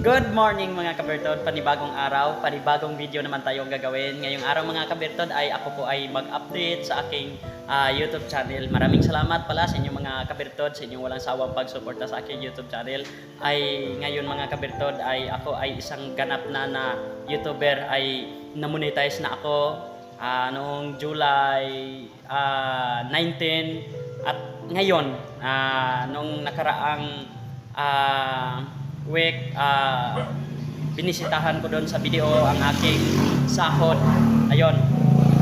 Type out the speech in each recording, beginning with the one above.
Good morning mga kabertod, panibagong araw, panibagong video naman tayong gagawin. Ngayong araw mga kabertod ay ako po ay mag-update sa aking ah, YouTube channel. Maraming salamat pala sa inyong mga kabertod, sa inyong walang sawang pagsuporta sa aking YouTube channel. Ay ngayon mga kabertod ay ako ay isang ganap na na YouTuber ay namonetize na ako ah, noong July ah, 19 at ngayon ah, nung nakaraang ah, week ah, binisitahan ko doon sa video ang aking sahod. Ayun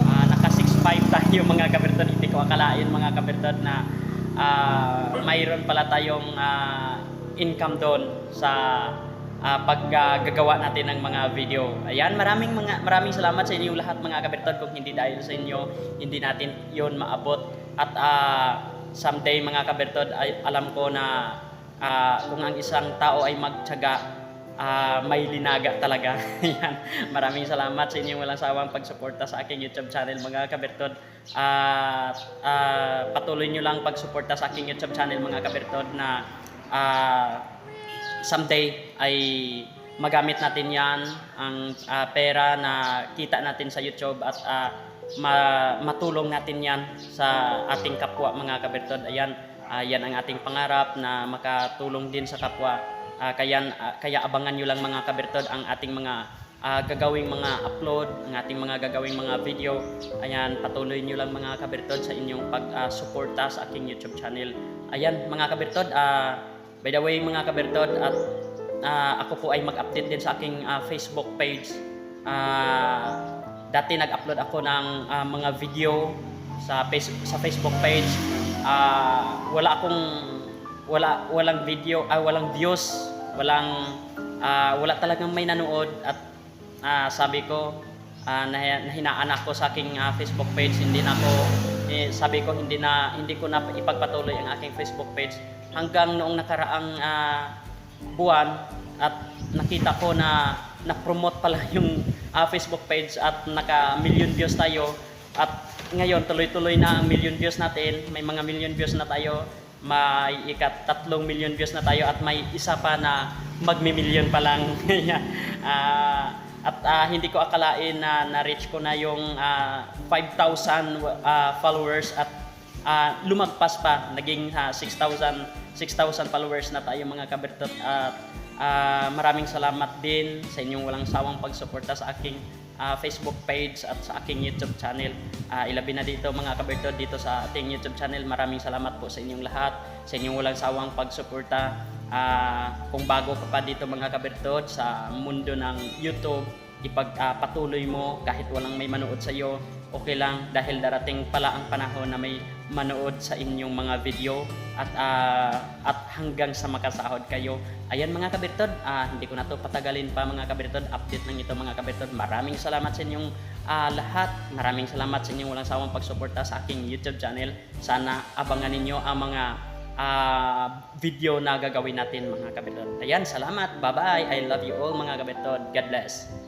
ah, naka 6.5 tayo mga kabertod hindi ko akalain mga kabertod na ah, mayroon pala tayong ah, income doon sa ah, paggagawa natin ng mga video. Ayan, maraming mga maraming salamat sa inyong lahat mga kabertod kung hindi dahil sa inyo hindi natin 'yon maabot. At ah, someday mga kabertod ay alam ko na ah, kung ang isang tao ay magtiyaga ah, may linaga talaga. Ayan. Maraming salamat sa inyong walang sawang pagsuporta sa aking YouTube channel mga kabertod. At ah, patuloy nyo lang pagsuporta sa aking YouTube channel mga kabertod na ah, someday ay magamit natin yan ang ah, pera na kita natin sa YouTube at ah, ma- matulong natin yan sa ating kapwa mga kabertod. Ayan, ah, yan ang ating pangarap na makatulong din sa kapwa. Ah, kaya, ah, kaya abangan nyo lang mga kabertod ang ating mga ah, gagawing mga upload, ang ating mga gagawing mga video. Ayan, patuloy nyo lang mga kabertod sa inyong pag-suporta sa aking YouTube channel. Ayan, mga kabertod, ah, by the way mga kabertod, at ah, ako po ay mag-update din sa aking ah, Facebook page. Ah, dati nag-upload ako ng ah, mga video sa sa Facebook page. Ah, wala akong wala walang video, ah, walang views, walang ah, wala talagang may nanood at ah, sabi ko nahi- nahinaan ako sa aking ah, Facebook page, hindi na ako eh, sabi ko hindi na hindi ko na ipagpatuloy ang aking Facebook page. Hanggang noong nakaraang ah, buwan at nakita ko na na-promote pala yung ah, Facebook page at naka million views tayo at ngayon tuloy-tuloy na ang million views natin. May mga million views na tayo. May ikat tatlong million views na tayo at may isa pa na magmi-million pa lang. Ah, at ah, hindi ko akalain na na-reach ko na yung ah, 5,000 ah, followers at ah, lumagpas pa. Naging ah, 6,000 6,000 followers na tayo mga kabertot. At ah, maraming salamat din sa inyong walang sawang pagsuporta sa aking ah, Facebook page at sa aking YouTube channel. Ah, ilabi na dito mga kabertot dito sa ating YouTube channel. Maraming salamat po sa inyong lahat, sa inyong walang sawang pagsuporta. Ah, kung bago ka pa dito mga kabertot sa mundo ng YouTube, ipagpatuloy mo kahit walang may manood sa iyo, okay lang dahil darating pala ang panahon na may manood sa inyong mga video at ah, at hanggang sa makasahod kayo. Ayan mga kabirtod, ah, hindi ko na to patagalin pa mga kabirtod, update lang ito mga kabirtod. Maraming salamat sa inyong ah, lahat. Maraming salamat sa inyong walang sawang pagsuporta sa aking YouTube channel. Sana abangan ninyo ang mga ah, video na gagawin natin mga kabirtod. Ayan, salamat. Bye-bye. I love you all mga kabirtod. God bless.